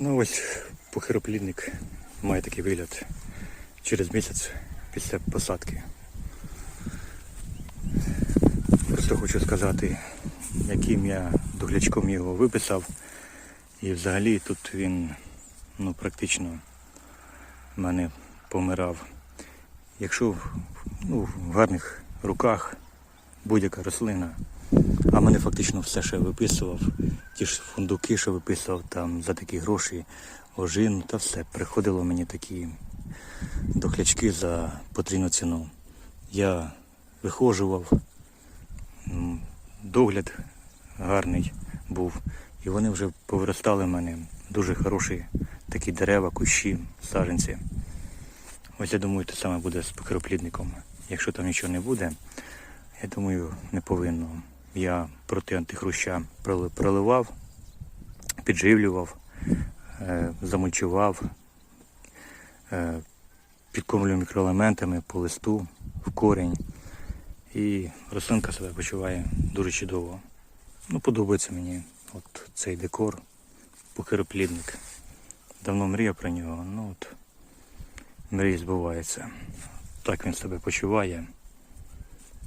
Ну ось похироплідник має такий вигляд через місяць після посадки. Просто хочу сказати, яким я доглячком його виписав. І взагалі тут він ну, практично в мене помирав. Якщо ну, в гарних руках будь-яка рослина, а мене фактично все ще виписував, ті ж фундуки, що виписував там за такі гроші, ожину та все. Приходило мені такі дохлячки за потрібну ціну. Я вихожував, догляд гарний був. І вони вже повиростали в мене дуже хороші такі дерева, кущі, саджанці. Ось я думаю, те саме буде з покроплідником. Якщо там нічого не буде, я думаю, не повинно. Я проти антихруща проливав, підживлював, е, замульчував, е, мікроелементами по листу, в корінь. І рослинка себе почуває дуже чудово. Ну, подобається мені от цей декор, покироплідник. Давно мріяв про нього, ну от мрії збуваються. Так він себе почуває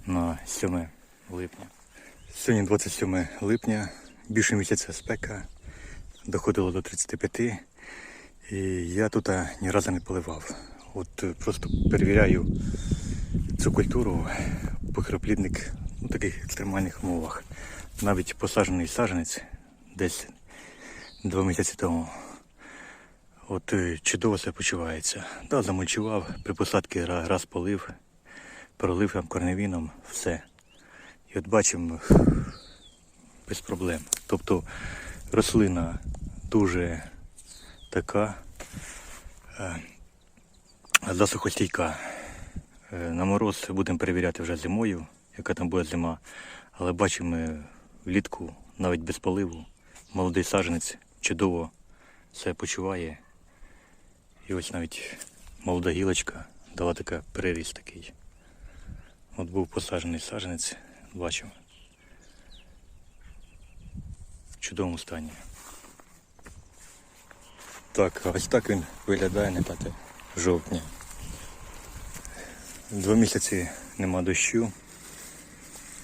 на 7 липня. Сьогодні 27 липня, більше місяця спека, доходило до 35. І я тут ні разу не поливав. От е, просто перевіряю цю культуру, покроплідник у таких екстремальних умовах. Навіть посаджений саджанець десь два місяці тому. От е, чудово себе почувається. Да, замульчував, при посадці раз полив, пролив там корневіном, все. І от бачимо без проблем. Тобто рослина дуже така е, засухостійка. Е, На мороз будемо перевіряти вже зимою, яка там буде зима. Але бачимо е, влітку, навіть без поливу, молодий саджанець чудово себе почуває. І ось навіть молода гілочка дала така переріст такий. От був посаджений саджанець, бачимо. В чудовому стані. Так, ось так він виглядає на 5 жовтня. Два місяці нема дощу.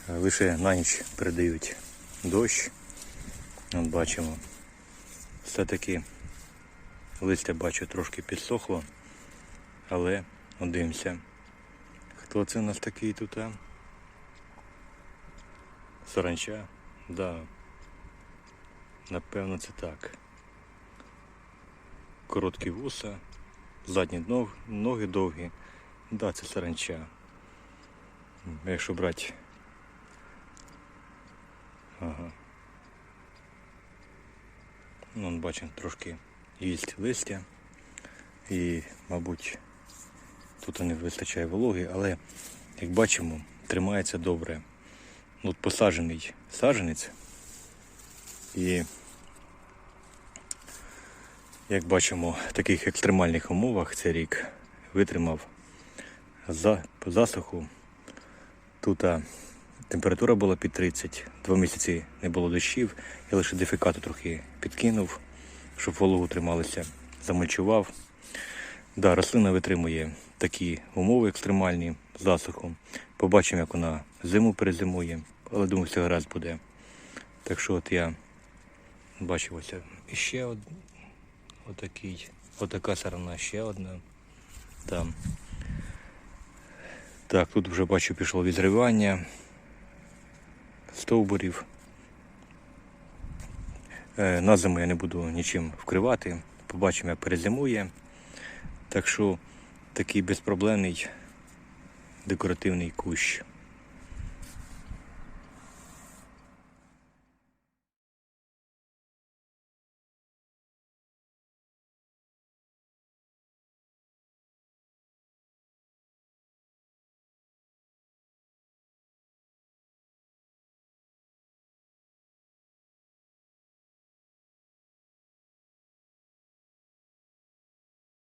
Лише на ніч передають дощ. От бачимо. Все-таки листя бачу трошки підсохло, але дивимося. Хто це у нас такий тут? а? Саранча? Да. Напевно це так. Короткі вуса, задні ног, ноги довгі. Да, це саранча. Якщо брати. Ага. Ну, бачимо трошки їсть листя. І, мабуть, тут не вистачає вологи, але, як бачимо, тримається добре. Ну, От посаджений саджанець. І як бачимо, в таких екстремальних умовах цей рік витримав за, засуху. Тут температура була під 30, два місяці не було дощів, я лише дефікату трохи підкинув, щоб вологу трималися, замульчував. Да, рослина витримує такі умови екстремальні з засухом. Побачимо, як вона зиму перезимує, але думаю, все гаразд буде. Так що от я бачив ось іще од... отакий, отака сарана, ще одна. Там. Так, тут вже бачу пішло відривання стовбурів. Е, На зиму я не буду нічим вкривати. Побачимо, як перезимує. Так що такий безпроблемний декоративний кущ.